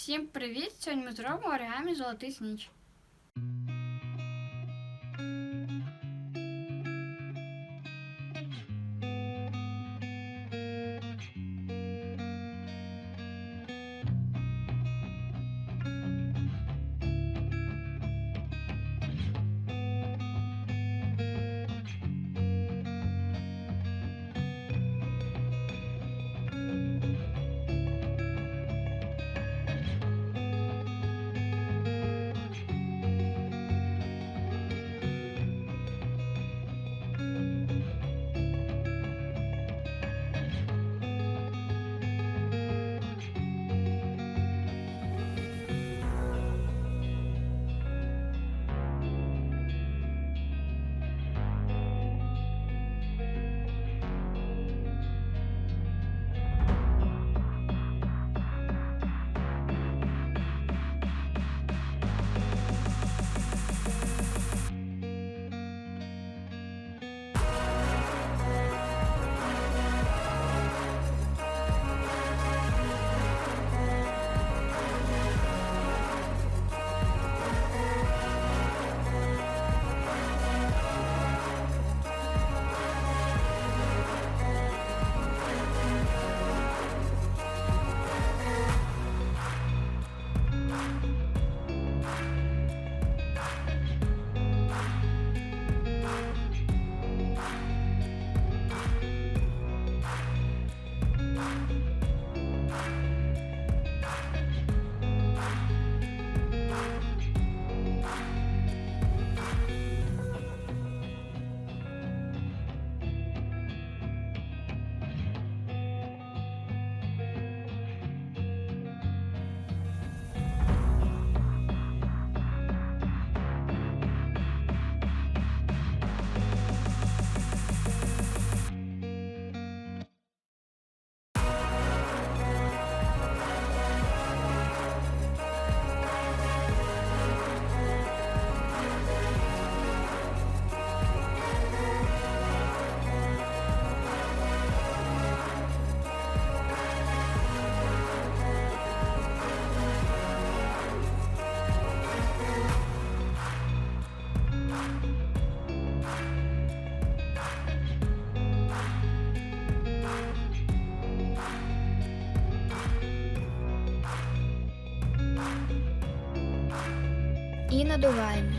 Всім привіт! Сьогодні ми зробимо оригамі Золотий сніч. І надуваємо.